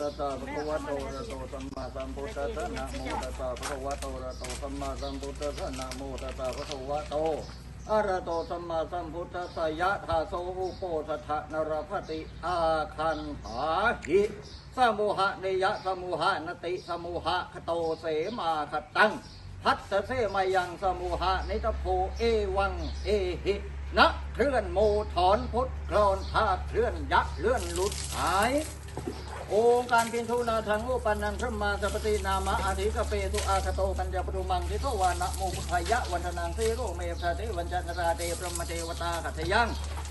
ตัสสะภะคะวะโตอะระโตสัมมาสัมพุทธัสสะนะโมตัสสะภะคะวะโตอะระโตสัมมาสัมพุทธัสสะนะโมตัสสะภะคะวะโตอะระโตสัมมาสัมพุทธัสสะยะถาโสอุปโปทถะนรพติอาคันหาหิสมุหะเนยะสมุหะนติสมุหะคโตเสมาคตังพัสเสมายังสมุหะนิตโพเอวังเอหินะ เคลื่อนโมถอนพุทธโคลนธาตุเคลื่อนยักษ์เลื่อนหลุดหายองการพินทุนาทางอุปันนันพระมาสัพตินามะอาทิกเปตุอาคโตปัญญาปรุมังทิโตวานะโมภัยยะวันทนางเซโรเมพระเทวันจันราเดพระมเทวตาขัตยัง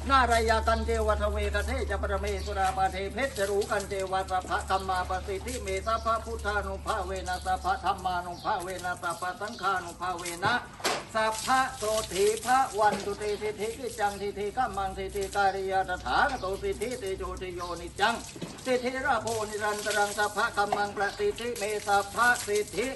นารายากันเจวัทเวกเทจปรเมสุราปเทเพชรจรูกันเจวัสพะธรรมาปสิทธิเมตาภพุทธานุภาเวนะสัพพะธรรมานุภาเวนะสัพพะสังฆานุภาเวนะสัพพะโสถีพระวันตุเตสิทธิกิจังทิธิกัมมังสิทธิการิยาตถาคโตสิทธิเตโจติโยนิจจังสิทธิราโพนิรันตรังสัพพะกัมมังประสิทธิเมสัพพะสิทธิ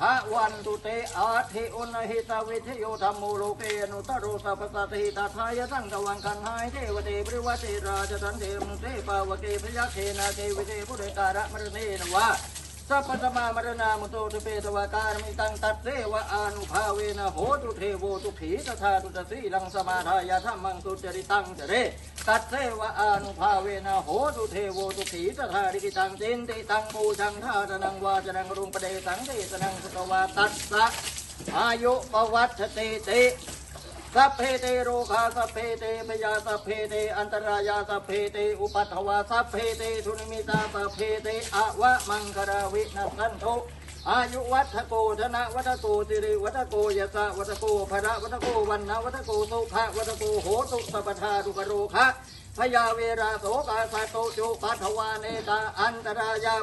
พระวันตุเตอาทิอุณหิตาวิทโยธรรมโมโลเกนุตโรสัพสัตหิตาทายะตั้งตะวันกันหายเทวเตปริวัติราชสันเทมเทปาวเกพยาเทนาเทวิเทพุทธการะมรเนนวะ สัพพธรรมามรณามุโตตุเปตวาการมิตังตัดเสวะอานุภาเวนะโหตุเทโวตุขีตถาตุตสีลังสมาทายาธรรมังสุจริตังเจเรตัดเสวะอานุภาเวนะโหตุเทโวตุขีตถาริกิตังจินติตังปูชังทาตนังวาจนังรุงปเดสังเทสนังสกวาตัสสะอายุปวัตเตติ สัพเพเตโรคาสัพเพเตพยาสัพเพเตอันตรายาสัพเพเตอุปัฏฐวาสัพเพเตทุนิมิตาสัพเพเตอวะมังคาราวินัสันโทอายุวัฒโกธนะวัฒโกสิริวัฒโกยสะวัฒโกภระวัฒโกวันนวัฒโกสุขะวัฒโกโหตุสัพทาดุกโรคะพยาเวราโสกาสะโตโจปัทวาเนตาอันตรายา